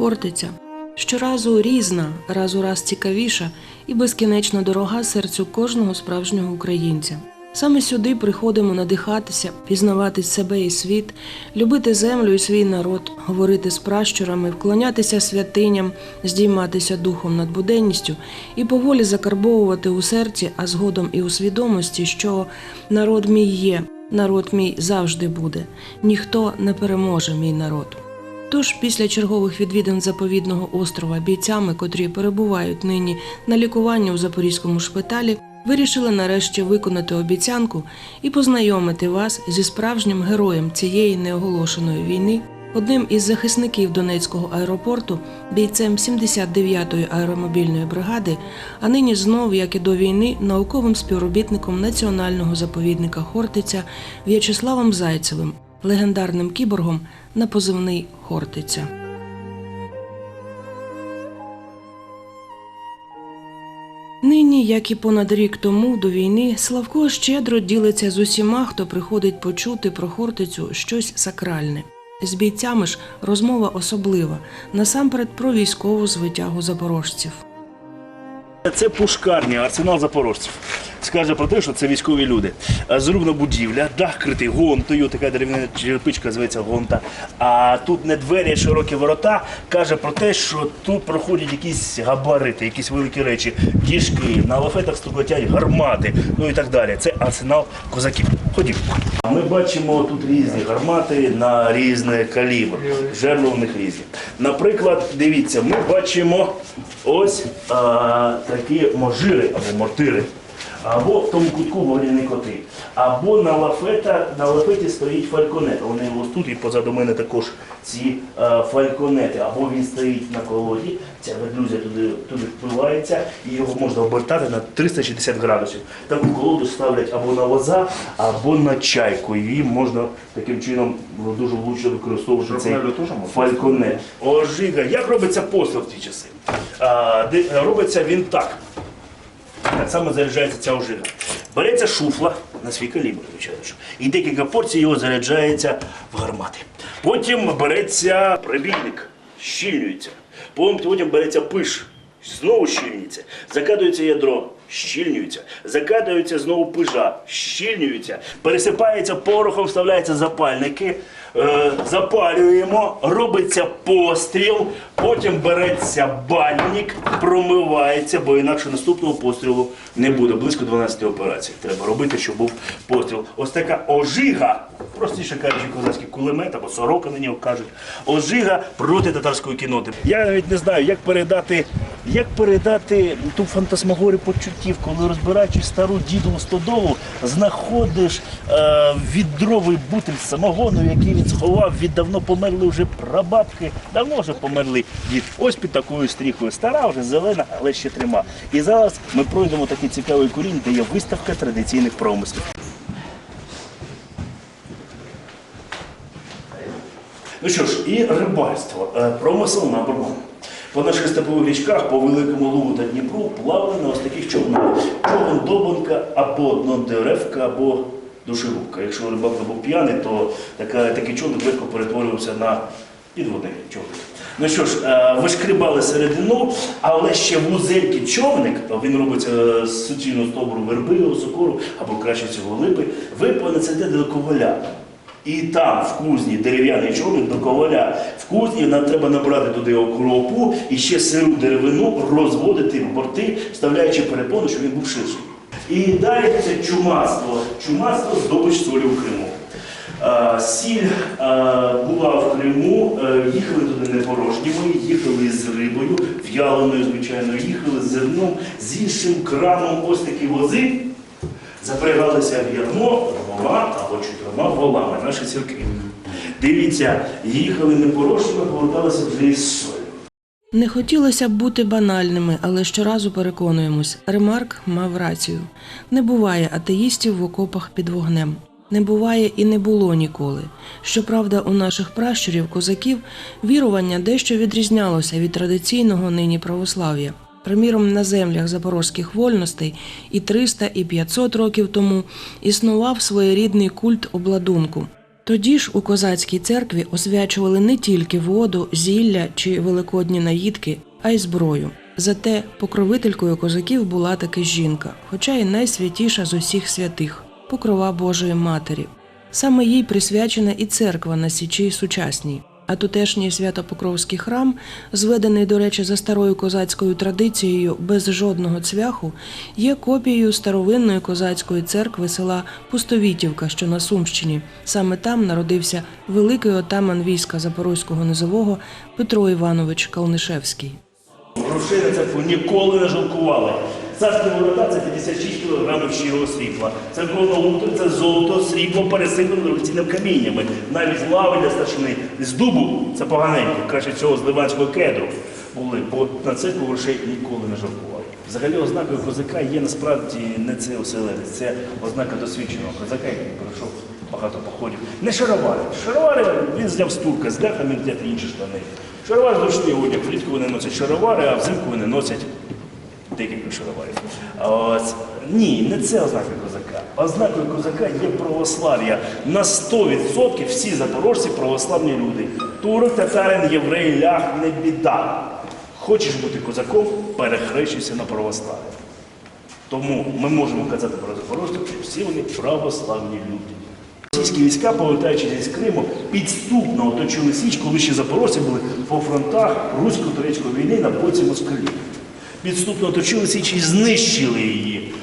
Хортиця щоразу різна, раз у раз цікавіша і безкінечно дорога серцю кожного справжнього українця. Саме сюди приходимо надихатися, пізнавати себе і світ, любити землю і свій народ, говорити з пращурами, вклонятися святиням, здійматися духом над буденністю і поволі закарбовувати у серці, а згодом і у свідомості, що народ мій є, народ мій завжди буде, ніхто не переможе мій народ. Тож після чергових відвідин заповідного острова бійцями, котрі перебувають нині на лікуванні у запорізькому шпиталі, вирішили нарешті виконати обіцянку і познайомити вас зі справжнім героєм цієї неоголошеної війни, одним із захисників Донецького аеропорту, бійцем 79-ї аеромобільної бригади, а нині знов, як і до війни, науковим співробітником національного заповідника Хортиця В'ячеславом Зайцевим, легендарним кіборгом на позивний Хортиця. Нині, як і понад рік тому до війни, Славко щедро ділиться з усіма, хто приходить почути про Хортицю щось сакральне. З бійцями ж розмова особлива, насамперед про військову звитягу запорожців. Це пушкарня, арсенал запорожців. Скаже про те, що це військові люди. Е, Зрубна будівля, дах критий гонтою, така дерев'яна черепичка зветься гонта. А тут не двері, а широкі ворота. Каже про те, що тут проходять якісь габарити, якісь великі речі, діжки, на лафетах стукотять гармати, ну і так далі. Це арсенал козаків. Ходімо. Ми бачимо тут різні гармати на різний калібр. Жерла у них різні. Наприклад, дивіться, ми бачимо ось а, такі можири або мортири. Або в тому кутку вогняні коти. Або на лафета, на лафеті стоїть фальконет. Вони ось тут і позаду мене також ці е, фальконети. Або він стоїть на колоді, ця ведлюзя туди, туди впивається, і його можна обертати на 360 градусів. Таку колоду ставлять або на воза, або на чайку. Її можна таким чином ну, дуже влучно використовувати цей фальконет. Ожига. Як робиться постріл в ті часи? А, де, робиться він так. Так само заряджається ця ожига. Береться шуфла на свій калібр, звичайно. що, І декілька порцій його заряджається в гармати. Потім береться прибійник, щільнюється. Потім береться пиш, знову щільнюється. Закатується ядро, щільнюється. Закатується знову пижа, щільнюється. Пересипається порохом, вставляються запальники. Е, запалюємо, робиться постріл, потім береться бальник, промивається, бо інакше наступного пострілу не буде. Близько 12 операцій. Треба робити, щоб був постріл. Ось така ожига, простіше кажучи, козацький кулемет або сорока на нього кажуть. Ожига проти татарської кіноти. Я навіть не знаю, як передати, як передати ту фантасмагорію почуттів, коли розбираючи стару дідову стодолу, знаходиш е, відровий бутиль самогону, який він сховав від давно померли вже прабабки, давно вже померли дід. Ось під такою стріхою. Стара, вже зелена, але ще трима. І зараз ми пройдемо такий цікавий курінь, де є виставка традиційних промислів. Ну що ж, і рибальство, Е, промисел на бурбон. По наших степових річках, по Великому Лугу та Дніпру плавали на ось таких човнах. Човен Добонка або Днодеревка, або душегубка. Якщо рибак був п'яний, то такий човник легко перетворювався на підводний човник. Ну що ж, е, вишкрібали середину, але ще вузенький човник, він робиться з суцільного стовбуру верби, сокору або краще цього липи, це йде до коваля. І там, в кузні, дерев'яний човник до коваля. В кузні нам треба набрати туди окропу і ще сиру деревину розводити в борти, вставляючи перепону, щоб він був ширший. І далі це чумацтво. Чумацтво здобич солі в Криму. Сіль була в Криму, е, їхали туди не їхали з рибою, в'яленою, звичайно, їхали з зерном, з іншим крамом, ось такі вози. Запрягалися в ярмо двома або чотирма волами, наші сірки. Дивіться, їхали не поверталися вже із солі. Не хотілося б бути банальними, але щоразу переконуємось, Ремарк мав рацію. Не буває атеїстів в окопах під вогнем. Не буває і не було ніколи. Щоправда, у наших пращурів козаків вірування дещо відрізнялося від традиційного нині православ'я. Приміром, на землях запорозьких вольностей і 300, і 500 років тому існував своєрідний культ обладунку. Тоді ж у козацькій церкві освячували не тільки воду, зілля чи великодні наїдки, а й зброю. Зате покровителькою козаків була таки жінка, хоча й найсвятіша з усіх святих покрова Божої Матері. Саме їй присвячена і церква на Січі сучасній. А тутешній Святопокровський храм, зведений, до речі, за старою козацькою традицією без жодного цвяху, є копією старовинної козацької церкви села Пустовітівка, що на Сумщині. Саме там народився великий отаман війська Запорозького низового Петро Іванович Калнишевський. Грошей на ніколи не жалкували. Царські ворота це 56 кг щирого срібла. Церковна утра це золото, срібло пересипано дорогоцінним каміннями. Навіть лави для старшини з дубу це поганенько, краще всього з ливанського кедру були, бо на церкву грошей ніколи не жалкували. Взагалі ознакою козака є насправді не це оселедець, це ознака досвідченого козака, який пройшов багато походів. Не шаровари. Шаровари він зняв з турка, з ляхами взяти інші штани. Шаровар зручний одяг, влітку вони носять шаровари, а взимку вони носять декілька шароварів. Ні, не це ознака козака. Ознакою козака є православ'я. На 100% всі запорожці православні люди. Турок, татарин, єврей, лях не біда. Хочеш бути козаком, перехрещуйся на православ'я. Тому ми можемо казати про запорожців, що всі вони православні люди. Російські війська, повертаючись з Криму, підступно оточили Січ, коли ще запорожці були по фронтах русько-турецької війни на боці москалів. Підступно оточили Січ знищили її.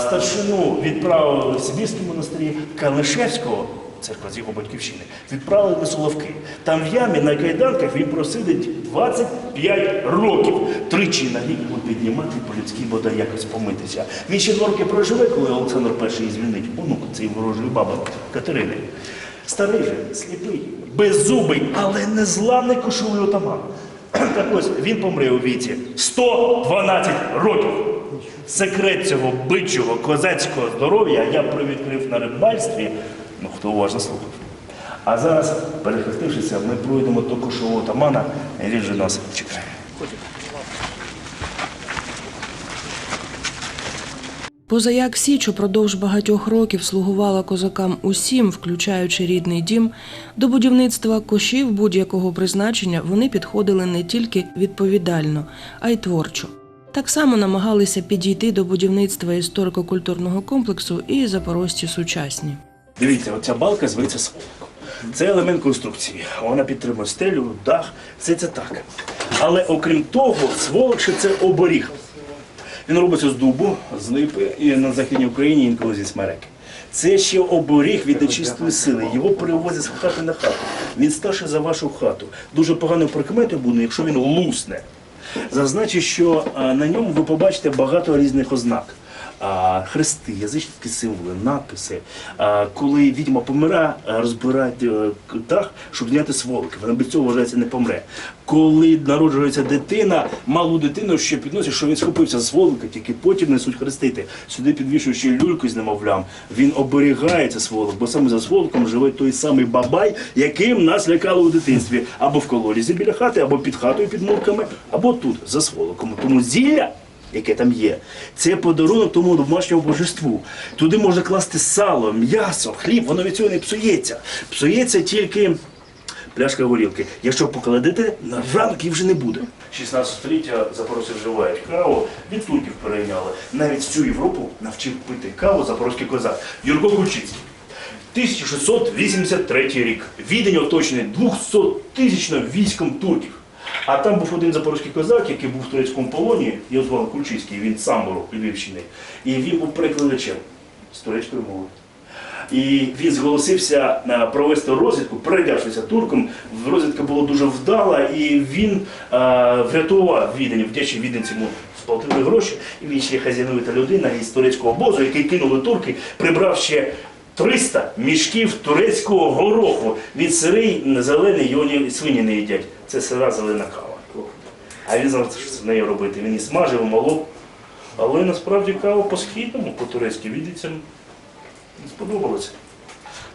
Старшину відправили в Сибірські монастирі Калишевського, церква з його батьківщини, відправили на Соловки. Там в ямі на кайданках він просидить 25 років. Тричі на рік буде піднімати по-людськи бодай якось помитися. Він ще два роки проживе, коли Олександр І звільнить, онук цієї ворожої баби Катерини. Старий же, сліпий, беззубий, але незламний кошовий отаман. Так ось він помре у віці 112 років. Секрет цього бичого козацького здоров'я я привідкрив на рибальстві, ну хто уважно слухав. А зараз, перехрестившися, ми пройдемо до кошового отамана, і він же нас чекає. Позаяк Січ упродовж багатьох років слугувала козакам усім, включаючи рідний дім, до будівництва кошів будь-якого призначення вони підходили не тільки відповідально, а й творчо. Так само намагалися підійти до будівництва історико-культурного комплексу і запорожці сучасні. Дивіться, оця балка зветься сволоком. Це елемент конструкції. Вона підтримує стелю, дах, все це так. Але окрім того, сволок це оборіг. Він робиться з дубу, з липи і на Західній Україні інколи зі смереки. Це ще оборіг від нечистої сили. Його перевозять з хати на хату. Він старший за вашу хату. Дуже погано прикмети буде, якщо він лусне. Зазначу, що на ньому ви побачите багато різних ознак. Хрести, язичницькі символи, надписи. Коли відьма помирає, а, розбирають е, дах, щоб зняти сволоки. Вона без цього вважається не помре. Коли народжується дитина, малу дитину ще підносять, що він схопився з сволока, тільки потім несуть хрестити. Сюди підвішують ще люльку з немовлям. Він оберігається сволок, бо саме за сволоком живе той самий бабай, яким нас лякали у дитинстві. Або в колодязі біля хати, або під хатою під мурками, або тут за сволоком. Тому зілля яке там є. Це подарунок тому домашньому божеству. Туди можна класти сало, м'ясо, хліб, воно від цього не псується. Псується тільки пляшка горілки. Якщо покладете, на ранок її вже не буде. 16 століття запорожці вживають каву, від турків перейняли. Навіть всю Європу навчив пити каву запорозький козак Юрко Кульчицький. 1683 рік. Відень оточений 200-тисячним військом турків. А там був один запорозький козак, який був в турецькому полоні, його звали Кульчицький, він сам був Львівщини. І він був перекладачем з турецької мови. І він зголосився е, провести розвідку, передявшися турком. Розвідка була дуже вдала, і він е, врятував відень, вдячний віденці йому сплатили гроші. І він ще хазяйновита людина із турецького обозу, який кинули турки, прибрав ще 300 мішків турецького гороху. Він сирий, зелений, його свині не їдять. Це сира зелена кава. А він знав, що з нею робити. Він і смажив, молов. Але насправді кава по-східному, по-турецьки, відійцям не сподобалося.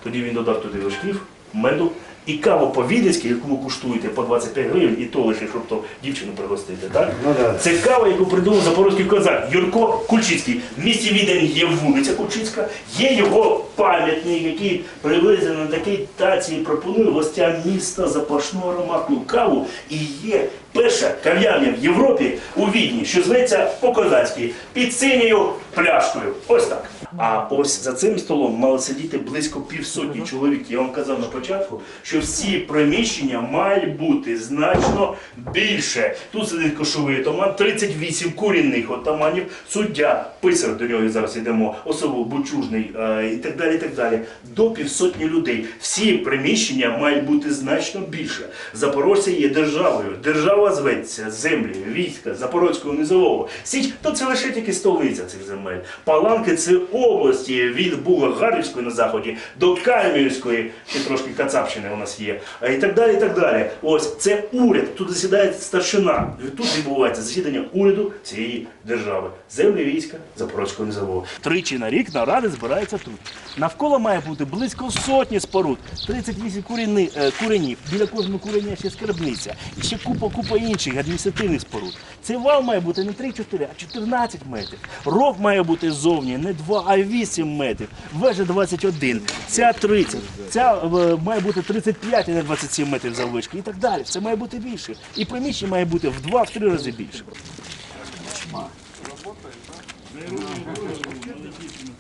Тоді він додав туди вершків, меду І каву по-відецьки, яку ви куштуєте по 25 гривень, і то лише, щоб то дівчину пригостити. Так? Ну да. Це кава, яку придумав запорозький козак Юрко Кульчицький. В місті Відень є вулиця Кульчицька, є його пам'ятник, який приблизно на такій таці і пропонує гостям міста запашну ароматну каву. І є перша кав'ярня в Європі у Відні, що зветься по-козацьки, під синьою пляшкою. Ось так. А ось за цим столом мало сидіти близько півсотні чоловік. Я вам казав на початку, що всі приміщення мають бути значно більше. Тут сидить кошовий отаман, 38 курінних отаманів, суддя, писар до нього зараз йдемо, особо бучужний е, і так далі. і так далі. До півсотні людей. Всі приміщення мають бути значно більше. Запорожця є державою. Держава зветься землі, війська, Запорозького низового. Січ то це лише тільки столиця цих земель. Паланки це області від Буга-Гарівської на заході до Кальмівської, ще трошки Кацапщини у нас є, і так далі. і так далі. Ось це уряд. Тут засідає старшина. Тут відбувається засідання уряду цієї держави. Землі війська Запорозького низового. Тричі на рік наради збираються тут. Навколо має бути близько сотні споруд, 38 курені, куренів. Біля кожного куреня ще скарбниця. І ще купа купа інших адміністративних споруд. Цей вал має бути не 3-4, а 14 метрів. Ров має бути ззовні не 2, а 8 метрів. Вежа 21, ця 30, ця е, має бути 35, а не 27 метрів заввишки і так далі. Це має бути більше. І приміщення має бути в 2-3 рази більше.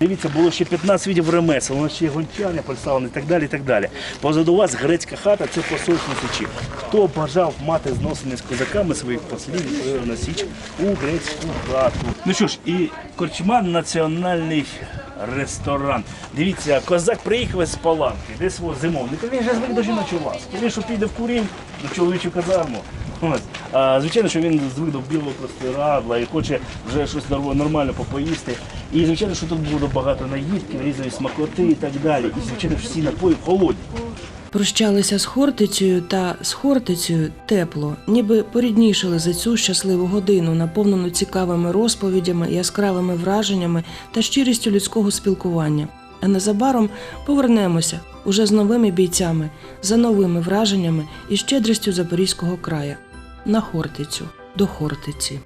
Дивіться, було ще 15 видів ремесел, у нас ще є гончарня представлена і так далі. і так далі. Позаду вас грецька хата це посольство Січі. Хто бажав мати зносини з козаками своїх послів, відправив на Січ у грецьку хату. Ну що ж, і корчма національний ресторан. Дивіться, козак приїхав з Паланки, де свого зимовника. Він же звик до жіночого вас. Він що піде в курінь на чоловічу казарму. Ось. А, звичайно, що він звик до білого простирадла і хоче вже щось нормально попоїсти. І звичайно, що тут буде багато наїдків, різної смакоти і так далі. І звичайно, всі напої холодні. Прощалися з Хортицею та з Хортицею тепло, ніби поріднішили за цю щасливу годину, наповнену цікавими розповідями, яскравими враженнями та щирістю людського спілкування. А незабаром повернемося уже з новими бійцями, за новими враженнями і щедрістю Запорізького края на Хортицю до Хортиці.